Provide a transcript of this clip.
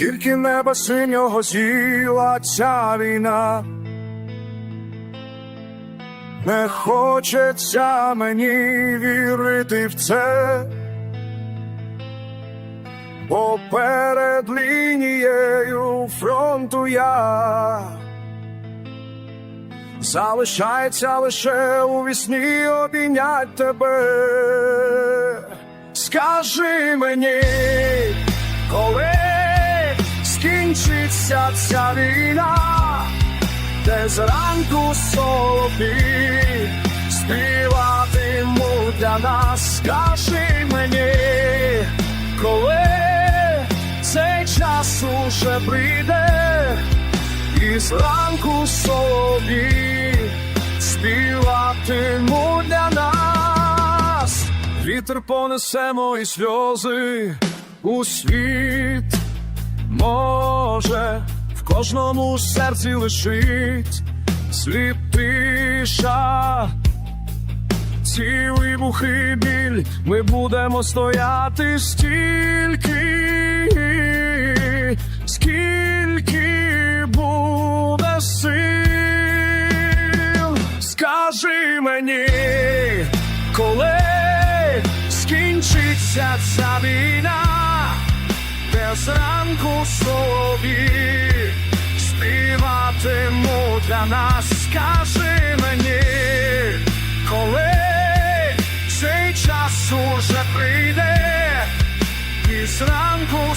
Тільки неба синього зіла ця війна. Не хочеться мені вірити в це, бо перед лінією фронту я залишається лише у вісні обійнять тебе. Скажи мені, ця війна, де зранку солові співатимуть для нас, скажи мені, коли цей час уже прийде, і зранку солові співатимуть для нас, вітер понесе мої сльози у світ може в кожному серці лишить слід тиша. Ці вибухи біль, ми будемо стояти стільки, скільки буде сил. Скажи мені, коли скінчиться ця війна, де зранку собі для нас скажи мені, коли цей час уже прийде і зранку.